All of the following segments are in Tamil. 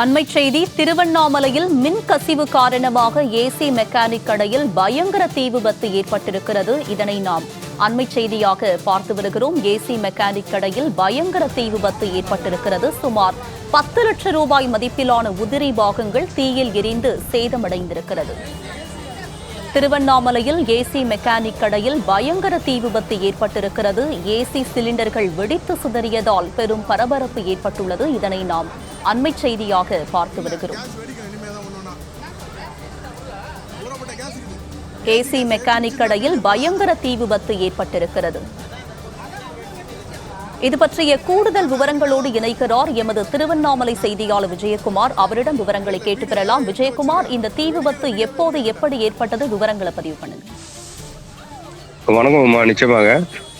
அண்மை செய்தி திருவண்ணாமலையில் மின் கசிவு காரணமாக ஏசி மெக்கானிக் கடையில் பயங்கர தீ விபத்து ஏற்பட்டிருக்கிறது. இதனை நாம் அண்மை செய்தியாக பார்த்து வருகிறோம். ஏசி மெக்கானிக் கடையில் பயங்கர தீ விபத்து ஏற்பட்டிருக்கிறது. சுமார் பத்து லட்சம் ரூபாய் மதிப்பிலான உதிரி பாகங்கள் தீயில் எரிந்து சேதமடைந்திருக்கிறது. திருவண்ணாமலையில் ஏசி மெக்கானிக் கடையில் பயங்கர தீ விபத்து ஏற்பட்டிருக்கிறது. ஏசி சிலிண்டர்கள் வெடித்து சிதறியதால் பெரும் பரபரப்பு ஏற்பட்டுள்ளது. இதனை நாம் அண்மை செய்தியாக பார்த்து வருகிறோம். ஏசி மெக்கானிக் கடையில் பயங்கர தீ விபத்து ஏற்பட்டிருக்கிறது. இது பற்றிய கூடுதல் விவரங்களோடு இணைக்கிறார் எமது திருவண்ணாமலை செய்தியாளர் விஜயகுமார். அவரிடம் விவரங்களை கேட்டு பெறலாம் விஜயகுமார் இந்த தீ விபத்து எப்போது எப்படி ஏற்பட்டது? விவரங்களை பதிவு பண்ணுங்க வணக்கம் நிச்சயமாக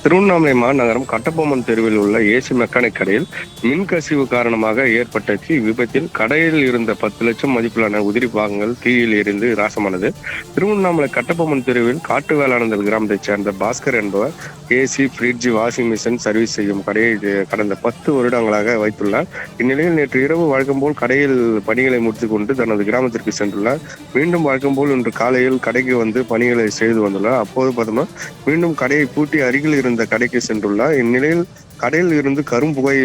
திருவண்ணாமலை மாநகரம் கட்டபொம்மன் தெருவில் உள்ள ஏசி மெக்கானிக் கடையில் மின்கசிவு காரணமாக ஏற்பட்ட தீ விபத்தில் கடையில் இருந்த பத்து லட்சம் மதிப்பிலான உதிரி பாகங்கள் தீயில் எரிந்து நாசமானது. திருவண்ணாமலை கட்டபொம்மன் தெருவில் காட்டு வேளானந்தல் கிராமத்தைச் சேர்ந்த பாஸ்கர் என்பவர் AC fridge washing machine service செய்யும் கடையை கடந்த பத்து வருடங்களாக வைத்துள்ளார். இந்நிலையில் நேற்று இரவு வழக்கம் போல் கடையில் பணிகளை முடித்துக் கொண்டு தனது கிராமத்திற்கு சென்றுள்ளார். மீண்டும் வழக்கம் போல் இன்று காலையில் கடைக்கு வந்து பணிகளை செய்து வந்துள்ளார். அப்போது பார்த்தோம்னா மீண்டும் கடையை பூட்டி அருகில் இருந்த கடைக்கு சென்றுள்ளார். இந்நிலையில் கடையில் இருந்து கரும்புகை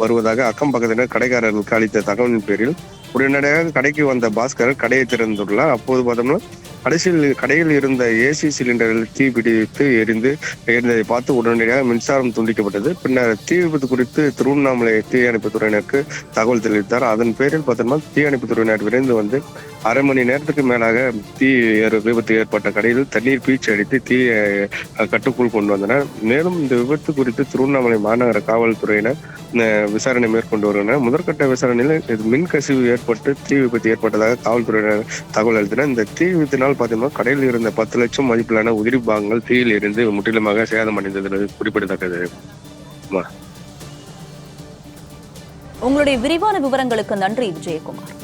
வருவதாக அக்கம் பக்கத்தினர் கடைக்காரர்களுக்கு அளித்த தகவலின் பேரில் உடனடியாக கடைக்கு வந்த பாஸ்கர் கடையை திறந்துள்ளார். அப்போது பார்த்தோம்னா கடைசியில் கடையில் இருந்த ஏசி சிலிண்டரில் தீ பிடித்து எரிந்து எரிந்ததை பார்த்து உடனடியாக மின்சாரம் துண்டிக்கப்பட்டது. பின்னர் தீ விபத்து குறித்து திருவண்ணாமலை தீயணைப்பு துறையினருக்கு தகவல் தெரிவித்தார். அதன் பேரில் பார்த்தோம்னா தீயணைப்பு துறையினர் விரைந்து வந்து அரை மணி நேரத்துக்கு மேலாக தீ ஏறு- விபத்து ஏற்பட்ட கடையில் தண்ணீர் பீச்சு அடித்து தீயை கட்டுக்குள் கொண்டு வந்தனர். மேலும் இந்த விபத்து குறித்து திருவண்ணாமலை மாநகர காவல்துறையினர் விசாரணை மேற்கொண்டு வருகின்றனர். முதற்கட்ட விசாரணையில் இது மின் கசிவு ஏற்பட்டு தீ விபத்து ஏற்பட்டதாக காவல்துறையினர் தகவல் அளித்தனர். இந்த தீ விபத்தினால் பார்த்தீங்கன்னா கடையில் இருந்த பத்து லட்சம் மதிப்பிலான உதிரி பாகங்கள் தீயில் இருந்து முற்றிலுமாக சேதம் அடைந்தது. குறிப்பிடத்தக்கது. உங்களுடைய விரிவான விவரங்களுக்கு நன்றி விஜயகுமார்.